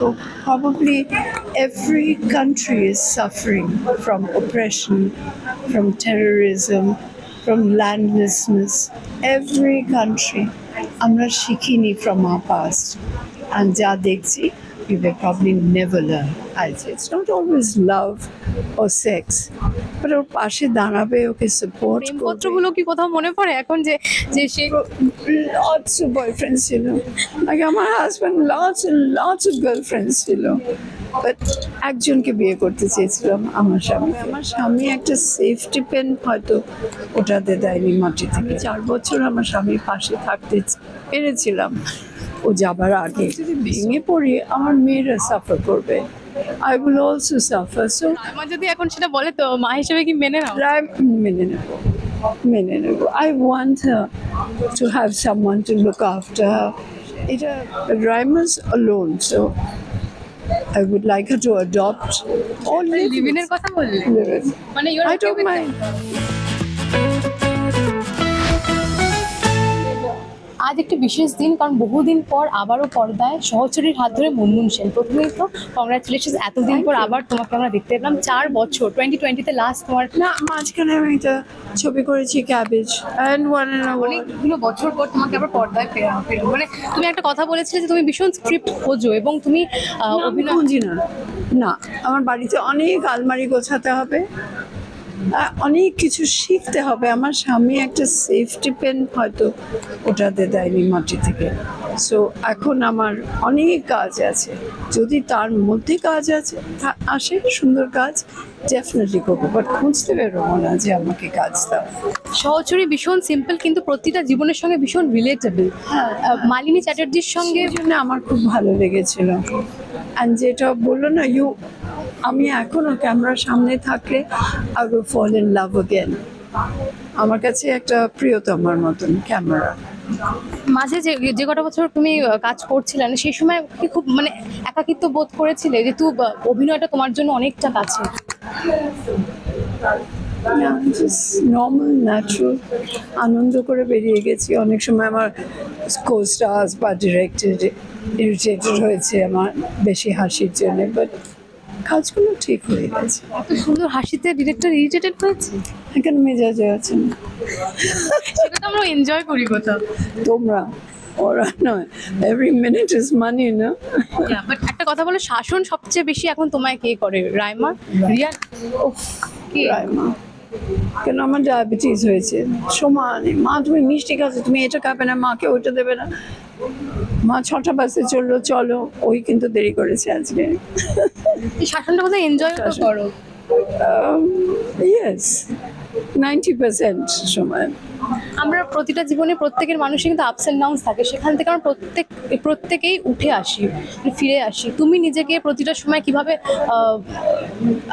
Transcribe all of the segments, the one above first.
So probably every country is suffering from oppression, from terrorism, from landlessness. Every country. আমরা শিখিনি from our past. And যা দেখছি, we will probably never learn. I say it's not always love or sex, but ওর পাশে দাঁড়াবে ওকে support প্রেমপত্রগুলো কি কোথাও মনে পড়ে এখন যে যে সে lots of boyfriends ছিল। Like আমার husband lots and lots of girlfriends ছিল। বাট একজনকে বিয়ে করতে চেয়েছিলাম আমার স্বামী আমার স্বামী একটা সেফটি পেন হয়তো ওটাতে দেয়নি মাটি থেকে। চার বছর আমার স্বামীর পাশে থাকতে পেরেছিলাম। ও যাবার আগে যদি ভেঙে পড়ি আমার মেয়েরা সাফার করবে। I will also suffer so আমার যদি এখন সেটা বলে তো মা হিসেবে কি মেনে নাও? মেনে নেব মেনে নেব। I want to have someone to look after এটা রাইমাস alone so I would like her to adopt or লিভিনের কথা বললে? মানে I don't mind. আজ একটি বিশেষ দিন কারণ বহুদিন পর আবারও পর্দায় সহচরীর হাত ধরে মুনমুন সেন। প্রথমেই তো কংগ্রাচুলেশন এতদিন পর আবার তোমাকে আমরা দেখতে পেলাম। চার বছর টোয়েন্টি টোয়েন্টিতে লাস্ট তোমার না মাঝখানে আমি এটা ছবি করেছি ক্যাবেজ অ্যান্ড ওয়ান অনেকগুলো বছর পর তোমাকে আবার পর্দায় ফেরা ফেরা মানে তুমি একটা কথা বলেছিলে যে তুমি ভীষণ স্ক্রিপ্ট খোঁজো এবং তুমি অভিনয় না আমার বাড়িতে অনেক আলমারি গোছাতে হবে। অনেক কিছু শিখতে হবে। আমার স্বামী একটা সেফটি পেন হয়তো ওটাতে দেয়নি মাটি থেকে। সো এখন আমার অনেক কাজ আছে। যদি তার মধ্যে কাজ আছে আসে সুন্দর কাজ ডেফিনেটলি করব। বাট খুঁজতে বেরোবো না যে আমাকে কাজ দাও। সহচরী ভীষণ সিম্পল কিন্তু প্রতিটা জীবনের সঙ্গে ভীষণ রিলেটেবল হ্যাঁ। মালিনী চ্যাটার্জির সঙ্গে জন্য আমার খুব ভালো লেগেছিল। অ্যান্ড যেটা বলল না ইউ আমি এখনও ক্যামেরার সামনে থাকলে I will fall in love again আমার কাছে একটা প্রিয়তমার মতন ক্যামেরা। মাঝে যে যে কটা বছর তুমি কাজ করছিলে না সেই সময় কি খুব মানে একাকিত্ব বোধ করেছিলে যেহেতু অভিনয়টা তোমার জন্য অনেকটা কাছে? নর্মাল ন্যাচুরাল আনন্দ করে বেরিয়ে গেছি। অনেক সময় আমার কোস্টার্স বা ডিরেক্টেড ইরিটেটেড হয়েছে আমার বেশি হাসির জন্য বাট কাজগুলো ঠিক হয়ে গেছে। এত সুন্দর হাসিতে ডিরেক্টর ইরিটেটেড হয়েছে? এখানে মেজাজে আছে সেটা তো আমরা এনজয় করি কোথাও। তোমরা ওরা নয় এভরি মিনিট ইজ মানি না? বাট একটা কথা বলো শাসন সবচেয়ে বেশি এখন তোমায় কে করে? রাইমা? রিয়া? কে? রাইমা। কেন আমার ডায়াবেটিস হয়েছে? সমানে মা তুমি মিষ্টি খাচ্ছ তুমি এটা খাবে না মাকে ওইটা দেবে না। মা ছটা বাজে চলল চলো। ওই কিন্তু দেরি করেছে আজকে। শাসনটা বোধহয় এনজয় করো। ইয়েস নাইনটি পার্সেন্ট সময়। আমরা প্রতিটা জীবনে প্রত্যেকের মানুষের কিন্তু আপস অ্যান্ড ডাউনস থাকে। সেখান থেকে আমরা প্রত্যেক প্রত্যেকেই উঠে আসি ফিরে আসি। তুমি নিজেকে প্রতিটা সময় কীভাবে আহ,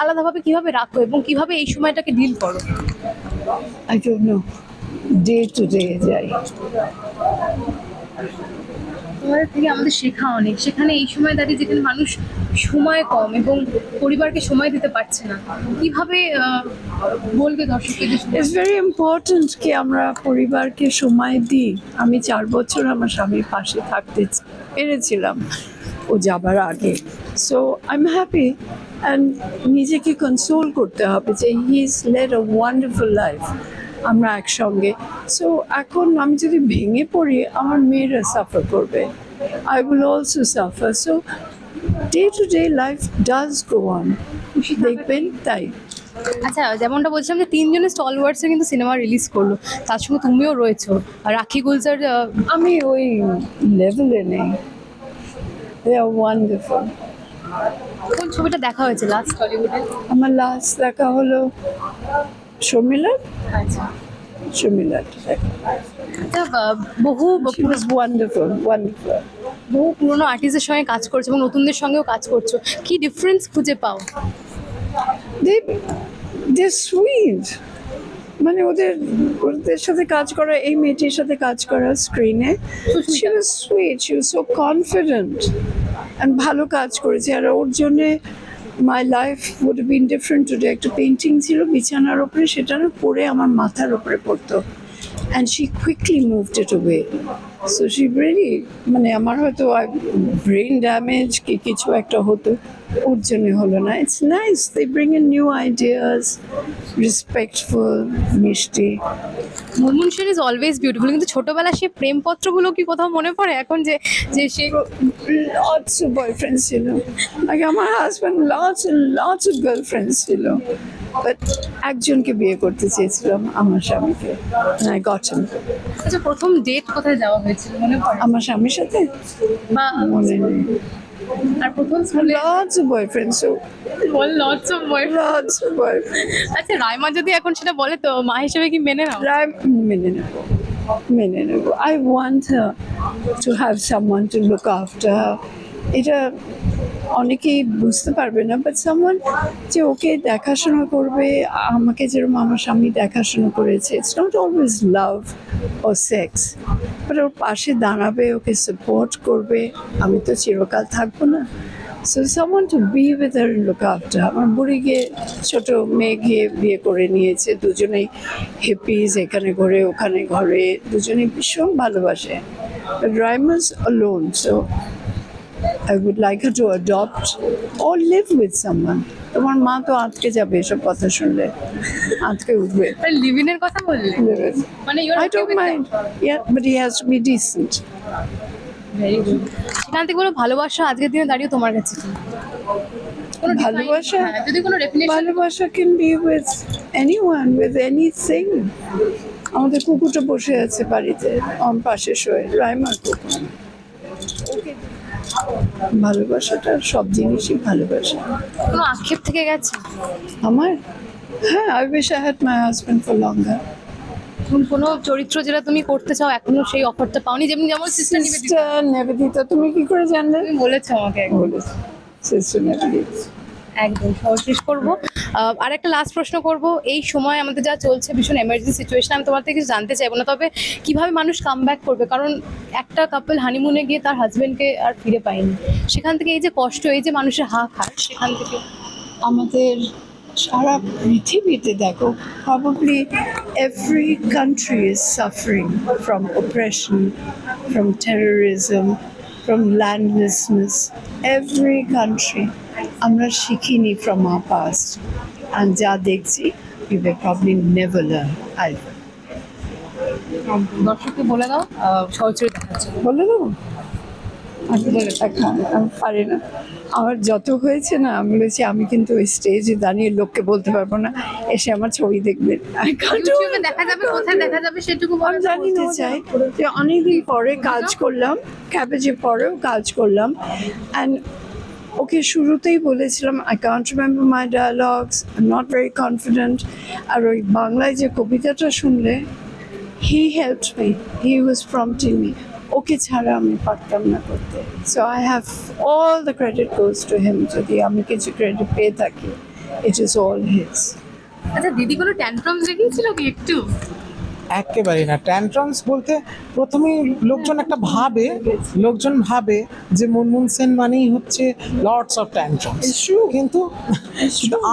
আলাদাভাবে কীভাবে রাখো এবং কীভাবে এই সময়টাকে ডিল করো? I don't know day to day যাই। থেকে আমাদের শেখা অনেক। সেখানে এই সময় দাঁড়িয়ে যেখানে মানুষ সময় কম এবং পরিবারকে সময় দিতে পারছে না। কীভাবে বলবে দর্শককে ইটস ভেরি ইম্পর্ট্যান্ট কি আমরা পরিবারকে সময় দিই। আমি চার বছর আমার স্বামীর পাশে থাকতে পেরেছিলাম। ও যাবার আগে। So I am happy and নিজেকে কনসোল করতে হবে যে he is led a wonderful life আমরা একসঙ্গে। সো এখন আমি যদি ভেঙে পড়ি আমার মেয়েরা সাফার করবে। I will also suffer so day to day life does go on দেখবেন তাই। আচ্ছা যেমনটা বলছিলাম যে তিনজনের স্টল স্টলওয়ার্ডসে কিন্তু সিনেমা রিলিজ করল। তার সঙ্গে তুমিও রয়েছো। আর রাখি গুলজার আমি ওই লেভেলে নেই। দে আর ওয়ান্ডারফুল কোন ছবিটা দেখা হয়েছে লাস্ট হলিউডে আমার লাস্ট দেখা হলো শর্মিলা আচ্ছা। আহ, বহু ওয়ান্ডারফুল ওয়ান্ডারফুল বহু পুরনো আর্টিস্টের সঙ্গে কাজ করছ এবং নতুনদের সঙ্গেও কাজ করছ। কি ডিফারেন্স খুঁজে পাও? দে দে সুইট মানে ওদের ওদের সাথে কাজ করা এই মেয়েটির সাথে কাজ করা স্ক্রিনে she was sweet she was so confident and ভালো কাজ করেছে। আর ওর জন্যে my life would been different today একটা পেন্টিং ছিল বিছানার ওপরে সেটা পরে আমার মাথার ওপরে পড়তো। And she quickly moved it way so she really মানে আমার হয়তো ব্রেন ড্যামেজ কি কিছু একটা হতো ওর জন্য হলো না। It's nice they bring in new ideas respectful মিষ্টি। Munmun Sen is always beautiful কিন্তু ছোটবেলা সে প্রেমপত্রগুলো কি কোথাও মনে পড়ে? এখন যে যে সে লটস অফ বয়ফ্রেন্ডস ছিল। আগে আমার husband lots lots of girlfriends ছিল। বাট একজনকে বিয়ে করতে চেয়েছিলাম আমার স্বামীকে। আই গট হিম আচ্ছা প্রথম ডেট কোথায় যাওয়া হয়েছিল মনে পড়ে? আমার স্বামীর সাথে? বা মনে নেই। আর প্রথম স্কুলে lots of boyfriends ball lots of boy lots of boyfriend আচ্ছা রাইমা যদি এখন সেটা বলে তো মা হিসেবে কি মেনে নাও? মেনে নেব। মেনে নেব। I want to have someone to look after এটা অনেকেই বুঝতে পারবে না বাট সামওয়ান যে ওকে দেখাশোনা করবে, আমাকে যেরকম আমার স্বামী দেখাশোনা করেছে it's not always love O sex but ওর পাশে দাঁড়াবে, ওকে সাপোর্ট করবে, আমি তো চিরকাল থাকব না। So someone to be with R look after আমার বুড়ি গিয়ে, ছোট মেয়ে গিয়ে বিয়ে করে নিয়েছে, দুজনেই হিপিস এখানে ঘরে, ওখানে ঘরে, দুজনেই ভীষণ ভালোবাসে। ড্রাইমার্স alone so I would like her to adopt or live with someone তোমার মা তো আটকে যাবে এসব কথা শুনলে। আটকে উঠবে। লিভিনের কথা বললে. মানে your I don't mind. Yeah, but he has to be decent. Very good সেখান থেকে বলো ভালোবাসা আজকের দিনে দাঁড়িয়ে তোমার কাছে কি? কোনো ভালোবাসা? হ্যাঁ, যদি কোনো ভালোবাসা can be with anyone with anything আমাদের কুকুরটা বসে আছে বাড়িতে আমার পাশে শোয়ে রাইমার কুকুর। ওকে ভালোবাসাটা সব জিনিসই ভালোবাসা। কোনো আক্ষেপ থেকে গেছে? আমার? হ্যাঁ I wish I had my husband for longer কোন কোনো চরিত্র যেটা তুমি করতে চাও এখনও সেই অফারটা পাওনি? যেমন যেমন সিস্টার নিবেদিতা। নেবেদিতা তুমি কি করে জানলে? বলেছ আমাকে। বলেছি। সিস্টার নিবেদিতা। একদম শেষ করব। আর একটা লাস্ট প্রশ্ন করব। এই সময় আমাদের যা চলছে, ভীষণ এমার্জেন্সি সিচুয়েশন আমি তোমার থেকে কিছু জানতে চাইব না। তবে কীভাবে মানুষ কাম করবে? কারণ একটা কাপল হানিমুনে গিয়ে তার হাজবেন্ডকে আর ফিরে পায়নি। সেখান থেকে এই যে কষ্ট, এই যে মানুষের হা খায় সেখান থেকে। আমাদের সারা পৃথিবীতে দেখো probably every country is suffering from oppression from terrorism from landlessness. Every country আমরা শিখিনি from our পাস্ট And যা দেখছি we will probably never learn আই দর্শককে বলে দাও আহ, সহচরে বলে দেবো আমি পারি না। আমার যত হয়েছে না আমি বলেছি আমি কিন্তু ওই স্টেজে দাঁড়িয়ে লোককে বলতে পারব না। এসে আমার ছবি দেখবেন I can't do ইউটিউবে it. দেখা যাবে? কোথায় দেখা যাবে সেটুকু আমি জানিতে চাই যে অনেকদিন পরে কাজ করলাম ক্যাবেজে পরেও কাজ করলাম। অ্যান্ড ওকে শুরুতেই বলেছিলাম I can't remember my dialogues not very confident আর ওই বাংলায় যে কবিতাটা শুনলে he help me he was prompting me ওকে ছাড়া আমি পারতাম না করতে। So I have all the credit goes to him যদি আমি কিছু ক্রেডিট পেয়ে থাকি ইট ইজ অল হিজ আচ্ছা দিদি কোনো ট্যান্ট্রাম দেখিয়েছিল কি একটু? একেবারেই না। ট্যান্ট্রামস বলতে প্রথমেই লোকজন একটা ভাবে লোকজন ভাবে যে মনমোহন সেন মানেই হচ্ছে লর্ডস অফ ট্যান্ট্রামস কিন্তু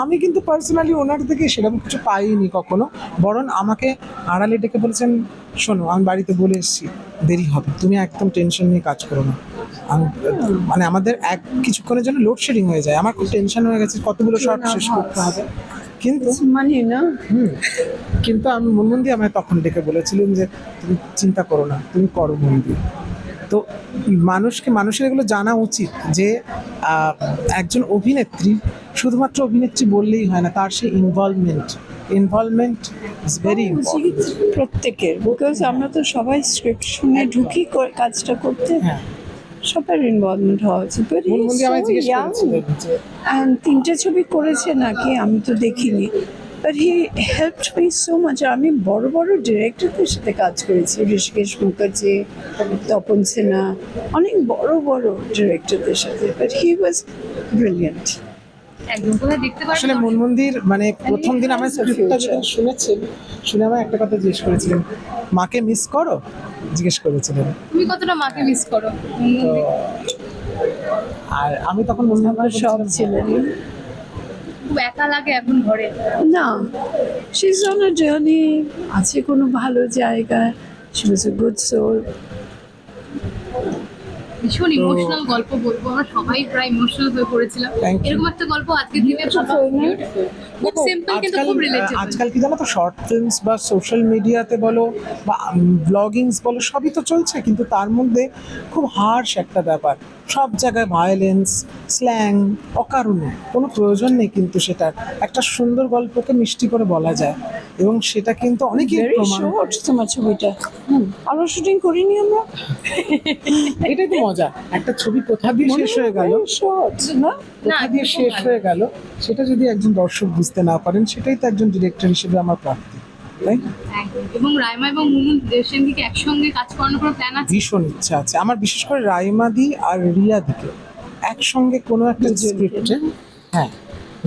আমি কিন্তু পার্সোনালি ওনার থেকে সেরকম কিছু পাইনি কখনো। বরং আমাকে আড়ালে ডেকে বলেছেন শোনো আমি বাড়িতে বলে এসেছি দেরি হবে। তুমি একদম টেনশন নিয়ে কাজ করো না। মানে আমাদের এক কিছুক্ষণের জন্য লোডশেডিং হয়ে যায়। আমার খুব টেনশন হয়ে গেছে কতগুলো শর্ট শেষ করতে হবে। কিন্তু মানি না। কিন্তু আমি মনমন্দি আমায় তখন ডেকে বলেছিলেন যে তুমি চিন্তা করো না তুমি করো মন্দি তো মানুষকে মানুষের এগুলো জানা উচিত যে একজন অভিনেত্রী শুধুমাত্র অভিনেত্রী বললেই হয় না তার সেই involvement involvement is very important প্রত্যেকের বিকজ আমরা তো সবাই স্ক্রিপ্ট শুনে ঢুকি কাজটা করতে। হ্যাঁ। সবার ইনভলভমেন্ট হওয়া উচিত তিনটে ছবি করেছে নাকি আমি তো দেখিনি। But he me so much আমি বড় বড় ডিরেক্টরদের সাথে কাজ করেছি ঋষিকেশ মুখার্জি তপন সিনহা অনেক বড় বড় ডিরেক্টরদের সাথে বাট হি ওয়াজ ব্রিলিয়েন্ট আসলে মনমন্দির মানে প্রথম দিন আমার শুনেছেন শুনে আমার একটা কথা জিজ্ঞেস করেছিলেন মাকে মিস করো? জিজ্ঞেস করেছিলেন। তুমি কতটা মাকে মিস করো? আর আমি তখন আমার সব ছিলেন খুব একা লাগে এখন ঘরে? না অন আ জার্নি আছে কোনো ভালো জায়গায় she was a good soul ভীষণ ইমোশনাল গল্প বলব আমরা সবাই প্রায় ইমোশনাল হয়ে পড়েছিলাম। এরকম একটা গল্প আজকের দিনে? খুব সিম্পল কিন্তু খুব রিলেটেবল আজকাল কি জানো তো শর্ট ফিল্মস বা সোশ্যাল মিডিয়াতে বলো বা ব্লগিংস বলো সবই তো চলছে কিন্তু তার মধ্যে খুব হার্শ একটা ব্যাপার। সব জায়গায় ভায়োলেন্স স্ল্যাং অকারণে। কোনো প্রয়োজন নেই কিন্তু সেটার। একটা সুন্দর গল্পকে মিষ্টি করে বলা যায়। এবং সেটা কিন্তু অনেকেই ভেরি শর্ট তোমার ছবিটা। হুম আরও শুটিং করিনি আমরা? এটাই তো মজা। একটা ছবি কোথা দিয়ে শেষ হয়ে গেল? কোথা দিয়ে শেষ হয়ে গেল? সেটা যদি একজন দর্শক বুঝতে না পারেন সেটাই তো একজন ডিরেক্টর হিসেবে আমার প্রাপ্তি। তাই। এবং রাইমা এবং মুনু সেনদিকে একসঙ্গে কাজ করানোর কোনো প্ল্যান আছে? ভীষণ ইচ্ছা আছে। আমার বিশেষ করে রাইমাদি আর রিয়া দিকে একসঙ্গে কোনো একটা স্ক্রিপ্টে হ্যাঁ।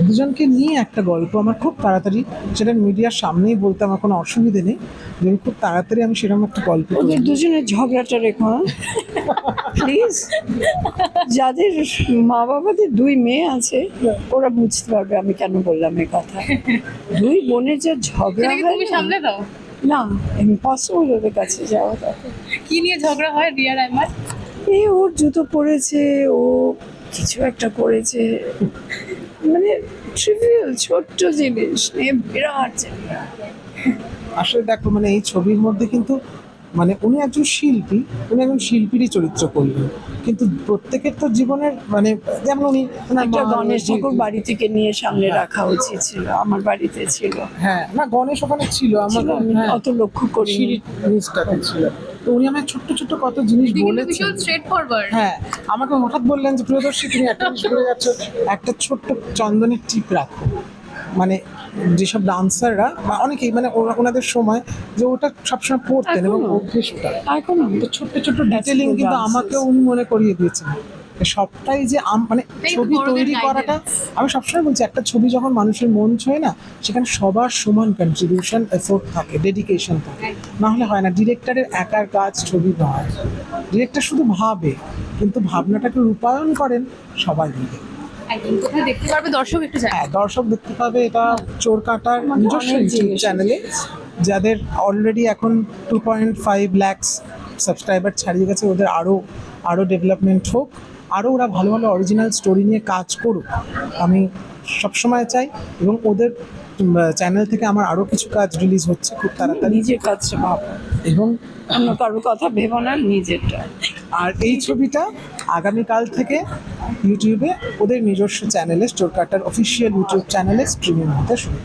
দুজনকে নিয়ে একটা গল্প আমার খুব তাড়াতাড়ি সেটা মিডিয়ার সামনেই বলতে আমার কোনো অসুবিধে নেই। যে খুব তাড়াতাড়ি আমি সেরকম একটা গল্প ওদের দুজনের ঝগড়াটা রেখো প্লিজ যাদের মা বাবাদের দুই মেয়ে আছে ওরা বুঝতে পারবে আমি কেন বললাম এই কথা। দুই বোনের যা ঝগড়া হয় তুমি না, সামলে দাও। না ইম্পসিবল ওদের কাছে যাওয়া কি নিয়ে ঝগড়া হয় রিয়া রাইমার এই ওর জুতো পরেছে ও কিছু একটা করেছে। মানে ট্রিভিয়াল ছোট্ট জিনিস নিয়ে বিরাট। আসলে দেখো মানে এই ছবির মধ্যে কিন্তু মানে উনি একজন শিল্পী উনি একজন শিল্পীরই চরিত্র করলেন। কিন্তু প্রত্যেকের তো জীবনের মানে যেমন উনি একটা গণেশ ঠাকুর বাড়ি থেকে নিয়ে সামনে রাখা উচিত ছিল আমার বাড়িতে ছিল। হ্যাঁ না গণেশ ওখানে ছিল আমার হ্যাঁ, অত লক্ষ্য নিচটাতে ছিল। তো উনি আমায় ছোট্ট ছোট্ট কত জিনিস বলেছেন। স্ট্রেট ফরওয়ার্ড হ্যাঁ আমাকে হঠাৎ বললেন যে প্রিয়দর্শী তুমি একটা জিনিস করে যাচ্ছ একটা ছোট্ট চন্দনের টিপ রাখো। মানে যেসব ডান্সাররা বা অনেকেই মানে ওরা- ওনাদের সময় যে ওটা সবসময় পড়তেন এবং অভ্যেসটা এখন? ছোট্ট ছোট্ট ডিটেলিং কিন্তু. আমাকেও উনি মনে করিয়ে দিয়েছেন। সবটাই যে আম- মানে ছবি তৈরি করাটা আমি সবসময় বলছি একটা ছবি যখন মানুষের মন ছয় না সেখানে সবার সমান কন্ট্রিবিউশন এফোর্ট থাকে ডেডিকেশন থাকে। না হলে হয় না ডিরেক্টরের একার কাজ ছবি নয়। ডিরেক্টর শুধু ভাবে কিন্তু ভাবনাটাকে রূপায়ণ করেন সবাই মিলে। একদম। কোথায় দেখতে পারবে? দর্শক একটু হ্যাঁ দর্শক দেখতে পাবে এটা চোর কাটার নিজস্ব ইউটিউব চ্যানেলে যাদের অলরেডি এখন two point five lakhs subscriber ছাড়িয়ে গেছে ওদের আরও আরও ডেভেলপমেন্ট হোক আরও ওরা ভালো ভালো অরিজিনাল স্টোরি নিয়ে কাজ করুক আমি সবসময় চাই এবং ওদের চ্যানেল থেকে আমার আরও কিছু কাজ রিলিজ হচ্ছে খুব তাড়াতাড়ি। নিজের ভাবো। এবং অন্য কারোর কথা ভেবো না নিজেরটা। আর এই ছবিটা আগামীকাল থেকে ইউটিউবে ওদের নিজস্ব চ্যানেলে স্টোর কাটার অফিসিয়াল ইউটিউব চ্যানেলে স্ট্রিমিং হতে শুরু।